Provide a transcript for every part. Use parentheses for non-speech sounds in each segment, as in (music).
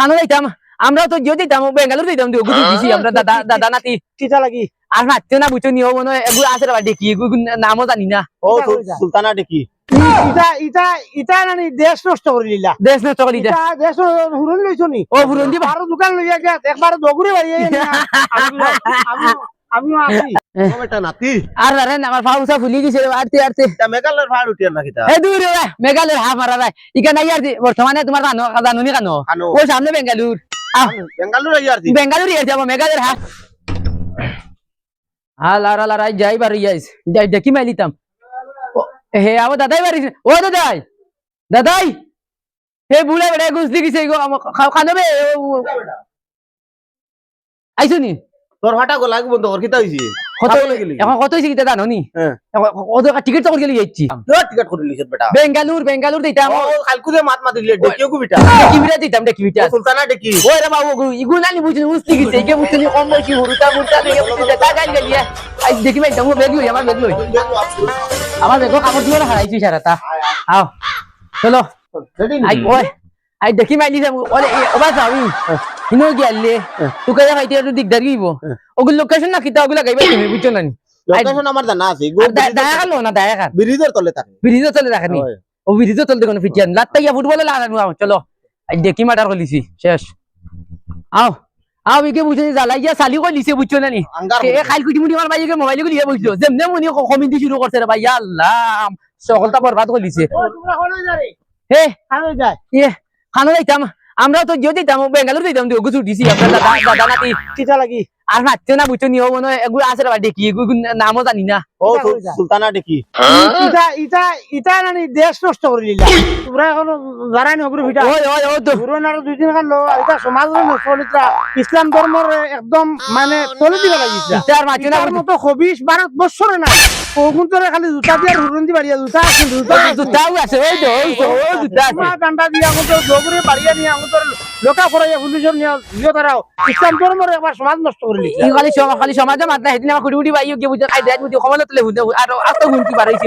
খানো যাইতাম। আমরা তো জিও যাইতাম বেঙ্গালোর যাইতাম দিও গুজু দিছি আমরা দাদা দাদা নাতি কিতা লাগি। আর নাতিও না বুঝতে নিও মনে হয় এগুলো আছে রে ডেকি নামও জানি না। ও সুলতানা দেখি। ইটা ইটা ইটা নানি দেশ নষ্ট করে দিলা। দেশ নষ্ট করি দে ইটা দেশ হুরন লইছো নি? ও ফুরন দি আরও দোকান লইয়া গিয়া একবার দগুরে বাড়ি (laughs) আমি আছি। ও বেটা নাতি। আর রে আমার ফাউসা ফুলি গেছে আরতে আরতে। তা মেঘালয়ের পাহাড় উঠিয়ার নাকি তা এ দূর রে মেঘালয়ের হা মারা রায় ইকা নাই আর বর্তমানে তোমার জানো জানুনি কেন কানো ও সামনে বেঙ্গালুর বেঙ্গালুর আইয়ার দি। বেঙ্গালুরু এর যাব মেঘালয়ের হা। হাল আর আর আর যাই বার ইয়াইস যাই দেখি মাইলিতাম হে আবো দাদাই বাড়ি ও দাদাই। দাদাই। হে বুড়া বেড়া গুছলি গেছে গো খানো বে আইছো নি? তোর ফাটা গলা বন্ধ কর কিতা হইছে। কত খাব লাগি এখন কত হয়েছে কিতা জানো নি। কত টিকিট তো গেলি যাচ্ছি তোর টিকেট করে লিখত বেটা। বেঙ্গালুর বেঙ্গালুর দিতাম। ও কালকু যে মাত মাত দিলে দেখিও কো বেটা? কিবিরা দিতাম দেখি ও সুলতানা দেখি ওই রে বাবু গু ইগু নানি বুঝনি উস্তি গিছে ইকে বুঝনি কম বয়সী হুরুতা মুরতা লেগে বুঝনি তা গাইল গেলি আই দেখি ভাই তুমি বেগ লই আমার বেগ লই। আমার বেগ কাপড় দিয়ে হারাইছি সারাটা আও চলো। আই ওই আই দেখি মাইলি যাম ওলে ওবা যাবি হিনো গিয়ালে তুই কাজা খাইতে একটু দিগদার গিব ওগুলো লোকেশন না কিতা ওগুলো গাইবা তুমি বুঝছ না নি লোকেশন আমার জানা আছে দায়া কালো না দায়া কার ব্রিজের তলে থাকে। ব্রিজও চলে রাখেনি ও ব্রিজও চলতে কোনো ফিটিয়ান লাত্তা গিয়া ফুটবলে লাগানো আও চলো। আই দেখি মাটার কলিছি শেষ। আও আও ইকে বুঝছ জ্বালাই গিয়া চালি কই লিছে বুঝছ না? নি এ খাইল কুটি মুটি আমার ভাইকে মোবাইল গুলি বুঝলো যেমনে মনি কমিটি শুরু করছে রে ভাই আল্লাহ সকলটা বরবাদ যারে হে? খানো খানো যাইতাম আমরা তো যদি যাইতাম বেঙ্গালুরু দিতাম দিও গুছু দিছি আপনারা দাদা নাতি কিতা লাগি আর মারতে না বুঝছ নিও মনে হয় এগুলো আছে রে এগুলো নামও জানি না। ও সুলতানা দেখি। ইটা ইটা ইটা নানি দেশ নষ্ট করে দিলা। তোমরা এখন জারাই নগরী ভিটা ওই ওই ও তো। পুরন আর দুই দিন কান এটা সমাজ চলিত্রা ইসলাম ধর্মের একদম মানে চলে দিবে লাগিছে। ইতার মারতে না মতো হবিস ভারত বছরে নাই। কৌকুন্তরে খালি জুতা দিয়ে হুরুন দি বাড়িয়া জুতা আছে জুতা আছে। জুতাও আছে ওই তো ওই তো জুতা আছে। মা ডান্ডা দিয়ে আমাদের জবরে বাড়িয়া নিয়ে আমাদের লোকা করাইয়া পুলিশের নিয়ে ইসলাম ধর্মের সমাজ নষ্ট করে ই খালি খালি সমাজে মাত না সেদিন আমার খুঁটি উঠি পাই গিয়ে বুঝে খাই দেয় বুঝে কমলে তুলে হুদে আর আর তো হুনতি পারাইছি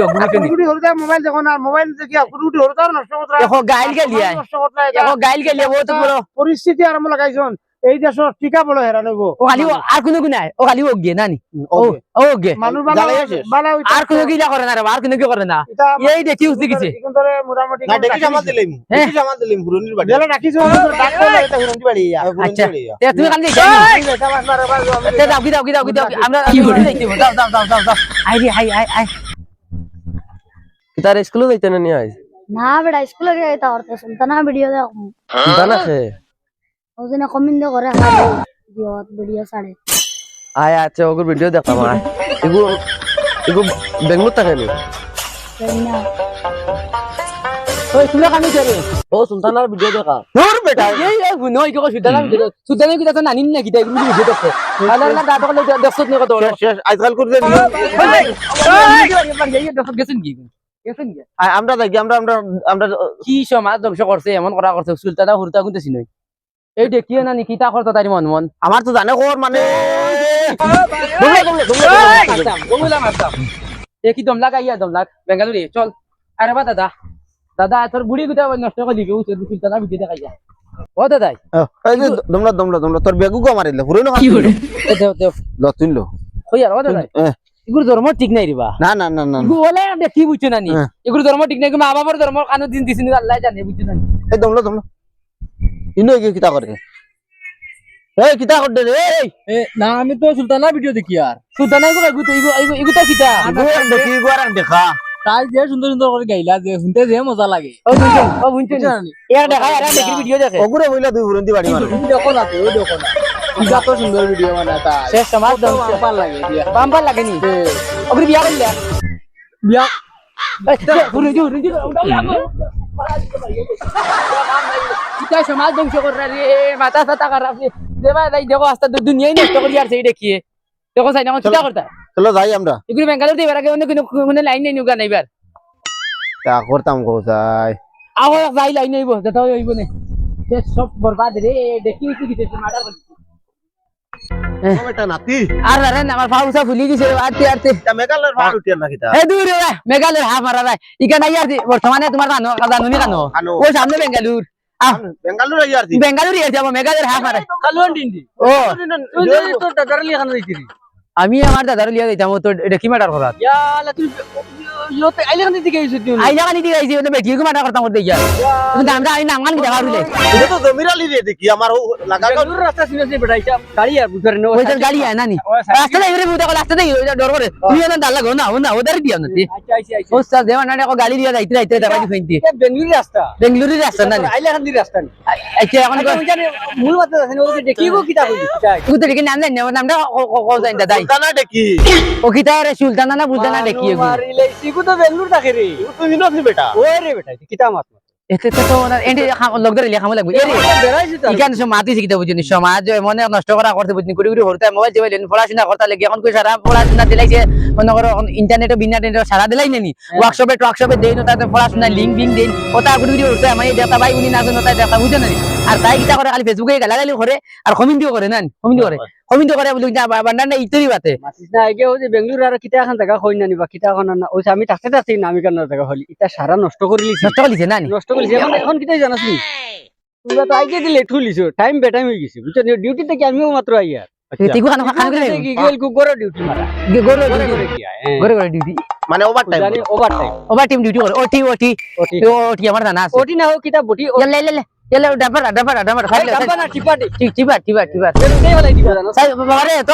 হরুতা মোবাইল দেখো না মোবাইল দেখি কুড়ি হরুতা নষ্ট করতে দেখো গাইল গেলি আয় নষ্ট করতে দেখো গাইল গেলি ও তো বড় পরিস্থিতি আরম্ভ লাগাইছন এই দেশের টিকা বড় হেরান হইব ও খালি আর কোনো ও খালি ও গিয়ে নানি ও ও গে মানুষ বালা আর কোনো গিলা করে না রে আর কোনো কি করে না? এই দেখি উঠতে গেছে। এখন ধরে মোটামুটি না দেখি জামাত দিলাম হ্যাঁ। দেখি দিলাম বাড়ি। ডাক করলে এটা আচ্ছা। তে তুমি তে দাও কি দাও কি দাও দাও আমরা কি করে দাও দাও দাও দাও দাও আই রে আই আই আই তার স্কুলে যাইতে না আইস? না স্কুলে ভিডিও ওদিনে কমিন করে খালি ভিডিও ছাড়ে আয় আচ্ছা ওগুর ভিডিও আয় এগু এগু বেঙ্গলোর থাকে নি তাই না ওই তুলে কানি চলে ও সুলতানার ভিডিও দেখা দূর বেটা এই এই গুনো এই কো ভিডিও কি দাতা নানি না কি তাই গুলি ভিডিও দেখো আলা আলা দাদা কলে দেখছত নি কত শেষ শেষ আজকাল করতে গেছেন কি গেছেন কি আমরা দেখি আমরা আমরা আমরা কি সমাজ ধ্বংস করছে এমন করা করছে সুলতানা হুরতা গুনতে চিনই এই দেখিয়ে না নি কিতা করতো তারি মন মন। আমার তো জানে খবর মানে। দেখি দম লাগা ইয়া দম লাগ বেঙ্গালুরে চল। আরে বা দাদা দাদা তোর বুড়ি গুটা নষ্ট করে দিবি উঠে সুলতানা ভিডিও দেখা যা। ও দাদাই এই যে দমলা দমলা দমলা তোর বেগু গো মারিলে পুরনো কি হরে এ দেও দেও। ল তুইলো কই আর ও দাদাই এগুলো ধর্ম ঠিক নাই রিবা না না না না না। ওলে দেখি বুঝছ না নি। এগুলো ধর্ম ঠিক নাই মা বাবার ধর্ম কানো দিন দিছিনি আল্লাহ জানে বুঝছ না নি? এই দমলা দমলা। ইনো কি কিতা করে এই কিতা করতে রে এই না আমি তো সুলতানা ভিডিও দেখি আর সুলতানা এগুলো এগুলো এগুলো এগুলো কিতা দেখি ইগো দেখা তাই যে সুন্দর সুন্দর করে গাইলা যে শুনতে যে মজা লাগে ও বুঝছ ও বুঝছ না এর দেখা এর দেখি ভিডিও দেখে ওগুরে বইলা দুই বুরন্দি বাড়ি মারে তুমি দেখো না তো, দেখো না ইটা তো সুন্দর ভিডিও মানে শেষ সমাজ ধ্বংস ভালো লাগে দিয়া বাম্পার লাগেনি ওগুলো বিয়া করলে বিয়া ইটা সমাজ ধ্বংস করার রে মাথা সাতা খারাপ রে দেবা তাই দেখো আস্তে তো দুনিয়াই নষ্ট করে আর সেই দেখিয়ে দেখো সাই না চিন্তা করতা চলো যাই আমরা এগুলো বেঙ্গালুরু দিবার আগে অন্য কোনো কোনো লাইন নেই নুকা নাইবার তা করতাম গো যাই আও যাই লাইন নেইব যেটা হইব না সব বরবাদ রে দেখি কি কিছু মার্ডার করছি ও বেটা নাতি? আর আরে আমার ফাউসা ফুলি গেছে আরতে আরতে। মেঘালয়ের পাহাড় উঠিয়ার নাকি তা এ দূর রে মেঘালয়ের হা মারা রায় ইকা নাই আর বর্তমানে তোমার জানো ও সামনে বেঙ্গালুর। তোর আমি আমার দাদার লিয়া দিতাম ও তো এটা কি ম্যাটার ইয়ালা তুই ইয়োতে আইলে খান দিকে আইছিস তুই আই দিকে আইছি ওটা বেটি কি ম্যাটার করতাম ওর দেখিয়া কিন্তু আমরা আমি নাম কি দেখা হইলে এটা তো জমিরালি রে দেখি আমার লাগা বেঙ্গালুরু রাস্তা সিনেসি বেটাইছা গাড়ি আর বুঝারে নো ওই গাড়ি আয় নানি রাস্তা ইরে বুটা কল রাস্তা দেই ডর করে তুই না দাল লাগো না ও না ওদের দিয়া না আচ্ছা আচ্ছা আচ্ছা ও দেওয়া না কো গাড়ি দিয়া যাইতে যাইতে দাঁড়াই ফেনতি এটা রাস্তা বেঙ্গালুরু রাস্তা নানি আইলে রাস্তা আচ্ছা এখন আচ্ছা ওই জানে মূল কথা আছে দেখি গো কিতা কইছি তুই তো দেখি নাম জানি না নামটা কো জানি দাদাই সুলতানা দেখি ও কিতা রে সুলতানা না বুলতানা দেখি সিগু তো বেঙ্গলুরু থাকে রে। তুই দিনস নি বেটা। ওই রে বেটা কিতা মাত এতে তো তো না এন্ড লোক ধরে লাগবে। এরে বেড়াইছি তো। সব মাতি শিখতে বুঝিনি সমাজ মনে নষ্ট করা করতে বুঝিনি কুড়ি কুড়ি হরতে মোবাইল চোবাইল পড়াশোনা করতে লাগে এখন কই সারা পড়াশোনা দিলাইছে মনে করো ইন্টারনেটে বিনা ইন্টারনেটে সারা দিলাই নেনি। ওয়ার্কশপে টর্কশপে দেই না তাতে পড়াশোনা লিঙ্ক বিং দেই ওটা কুড়ি কুড়ি হরতে আমি দেখা ভাই উনি নাচন ওটা দেখা বুঝে না। আর তাই কিটা করে খালি ফেসবুকে গালাগালি করে আর কমেন্টিও করে না কমেন্ট করে কমেন্ট করে বলি বান্ডার ইতরি বাতে না আগে ওই যে বেঙ্গলুরু আর কিতা এখন জায়গা হই নানি বা কিতা এখন না ওই আমি থাকতে থাকতে না আমি কেন জায়গা হলি এটা সারা নষ্ট করে লিছি নষ্ট করিছে না নষ্ট করেছি এখন এখন কিতাই জানাস নি তোমরা তো আগে দিলে ঠুলিছো টাইম বেটাইম হয়ে গেছে বুঝছ ডিউটি থেকে আমিও মাত্র আইয়া তিগু খানো খানো করে গেল গরো ডিউটি মারা গরে গরে গরে কি আয়। গরে গরে ডিউটি মানে overtime overtime overtime duty করে ওটি ওটি ওটি ওটি আমার জানা আছে। ওটি না হোক কিতা বটি লে লে লে।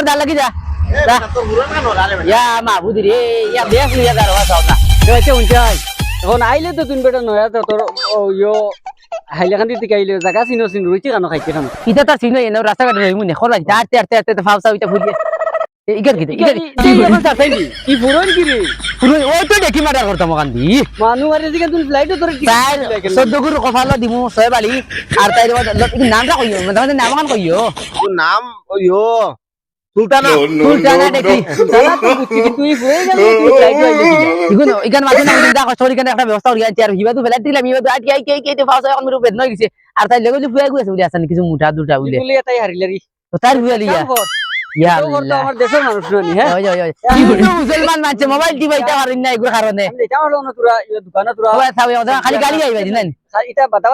দাল লাগি যা। তোর মুরন কেন রালে বেটা ইয়া মাহবুদি রে ইয়া বেশ ইয়া দার ওয়া সাউনা হচ্ছে উনচাই এখন আইলে তো তুমি বেটা নয়া তো তোর ইয়ো হাইলাকান্দি থেকে আইলে জায়গা চিনো চিনো রুচি কানো খাইতে খানো ইতা তার সিনো এনে রাস্তা কাটে রইমু নে খরবা আরতে আরতে আরতে ফাউসা হইতা ফুরিয়ে ইগার কিতে ইগার এখন চাইলি কি ফুরন কি রে পুরো ও তো দেখি মার্ডার করতাম ওখান দি মানু আরে দিকে তুমি ফ্লাইটে তোর কি তাই চোদ্দ গুরু কফালো দিমু ছয় বালি আর তাই নামটা কইও মানে নাম কান কইও? নাম ওইও সুলতানা সুলতানা দেখি। সারা তুই বুঝছি কি তুই ফুরে গেল কি ইগুন ইগান মাঝে না দা কষ্ট ইগান একটা ব্যবস্থা করি আর হিবা তো ফেলাই দিলাম হিবা তো আটি আই কে কে তো ফাউসা এখন মেরু বেদনা গেছে। আর তাই লেগে ফুয়াই গেছে বলি আসান কিছু মুঠা দুটা বলে। বলে তাই হারিলে রে তো তার ফুয়ালি ইয়া। মুসলমান মানছে মোবাইল টিপাইতে পারেন না এগুলো কারণে এটা খালি গালি আইবা দিন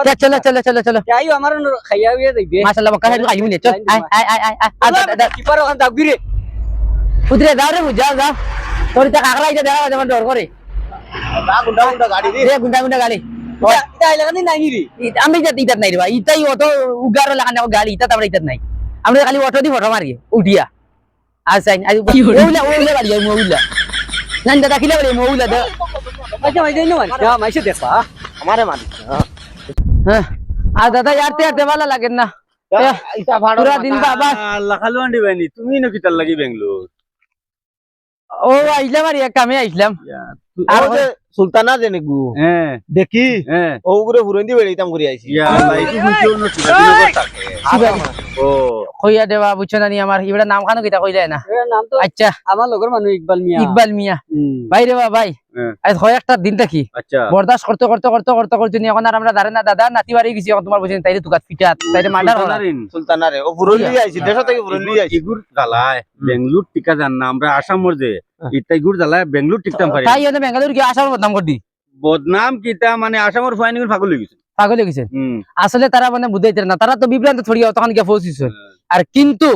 এটা চলো চলো চলো চলো। খাই আইবি নে? চল দাবি রে উতরে রে যাও যাও। তোর তা কাকড়া ইটা দেখা যাবে ডর করে গুন্ডা গুন্ডা গাড়ি রে গুন্ডা গুন্ডা রে আমি ইতাত নাই রে ভাই ইতাই অটো উগার লাগানো গালি ইতা তারপরে ইতাত নাই। আমরা খালি অটো দি ফটো মারি উঠিয়া। আচ্ছা আজ ওইলা ওইলা বাড়ি যাই মৌলা নান দাদা খিলা বলে মৌলা দে। আচ্ছা মাইছে নো না মাইছে দেখবা। আমারে মারি হ্যাঁ আর দাদা ইয়ারতে ইয়ারতে ভালো লাগে না। ইটা ভাড়া পুরা দিন বাবা আল্লাহ খালুয়ান দিবানি তুমি নো কিতার লাগি বেঙ্গলোর ও আইলাম আর এক কামে আইলাম আর যে সুলতানা যে নেগু হ্যাঁ দেখি? হ্যাঁ ও গুরে ফুরন্দি বেড়াইতাম করে আইছি ইয়া কইয়া দেবা বুঝছ না নি আমার ইবড়া নাম খানো কিতা কইলে না? এর নাম তো আচ্ছা। আমার লগর মানুষ ইকবাল মিয়া। ইকবাল মিয়া। হুম। ভাই রে বা ভাই হ্যাঁ। আজ কয়েকটা দিন থাকি আচ্ছা। করতে করতে করতে করতে করতে নি এখন আর আমরা দাঁড়ে না দাদা নাতি বাড়ি গেছি এখন তোমার বুঝেন তাইলে তুকাত ফিটাত তাইলে মার্ডার হলা। সুলতানারিন ও ফুরন্দি আইছি দেশ থেকে ফুরন্দি আইছি ইগুর জ্বালায়। বেঙ্গলোর টিকা জান না আমরা আসামর যে বেঙ্গলোর টিকতাম পারি তাই হলে বেঙ্গালুরু কি আসার বদনাম করদি বদনাম কিতা মানে আসামর ফাইনিং পাগল হয়ে গেছে। পাগল হয়ে গেছে। আসলে তারা মানে বুঝাইতে না। তারা তো বিভ্রান্ত ছড়িয়ে তখন গিয়ে পৌঁছিছে আর কিন্তু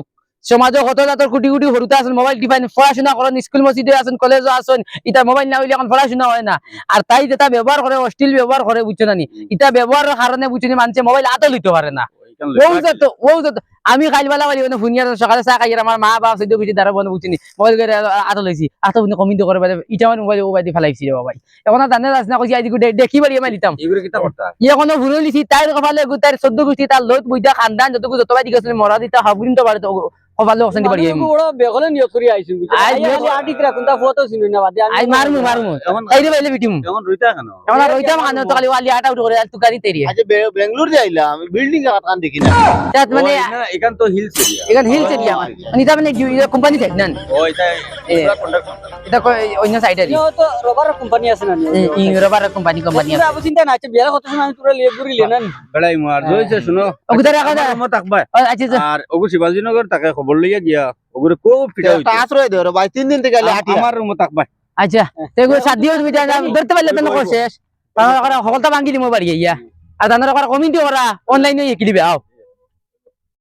সমাজের কত জাতর কোটি কোটি হরুতে আছেন মোবাইল টিপাইন পড়াশোনা করেন স্কুল মসজিদে আছেন কলেজও আছেন ইটা মোবাইল না হইলে এখন পড়াশোনা হয় না। আর তাই যেটা ব্যবহার করে অশ্লীল ব্যবহার করে বুঝছ না নি? ইটা ব্যবহারের কারণে বুঝছ মানুষের মোবাইল আতল হইতে পারে না। আমি কালবেলা মানে সকালে খাই মা বাপ কিছু মোবাইল কমিন্ট করে ইটা মানে মোবাইল ফেলাইছি বাবাই। এখন জানে আজি দেখি ভুল লিছি গু তার চোদ্দ গোষ্ঠী তার লোক বুঝা খানদান যত বাড়ি গেছিল মরা দিতা হাবুরিন তো বাড়ি তো কপালে অশান্তি বাড়ি মানুষ বড় বেগলে নিয়ত করি আইছি আই আই আটি করা কোনটা ফটো চিনি না বাদে আই মারমু মারমু এখন বাইলে বিটিম এখন রইতা কেন এখন আর রইতাম তো খালি ওয়ালি আটা উঠে করে তু গাড়ি তেরি আজ বেঙ্গলোর বিল্ডিং কান দেখি না তাত মানে এখান তো হিলস এরিয়া এখান হিল এরিয়া মানে এটা মানে কোম্পানি থাক না? ও এটা এটা কই- অন্য সাইডে তো রবার কোম্পানি আছে না নিও ইংরবার কোম্পানি কোম্পানি তোরা আবু চিন্তা না আছে বিয়ার কত সময় তোরা লিয়ে ঘুরি লেনা বেড়াই মার জয়ছে শুনো। ওগুদার রাখা মত আকবাই আচ্ছা আর ওগু শিবাজীনগর তাকে খবর লইয়া গিয়া ওগুলো খুব একটা হইছে। আশ্রয় দেও রে ভাই তিন দিন থেকে হাঁটি আমার মত আকবাই আচ্ছা তেগো সাত দিও বিটা ধরতে পারলে তো শেষ। তাহলে সকলটা ভাঙ্গি দিমু বাড়ি ইয়া আর কমিটি করা অনলাইনে একি দিবে আও।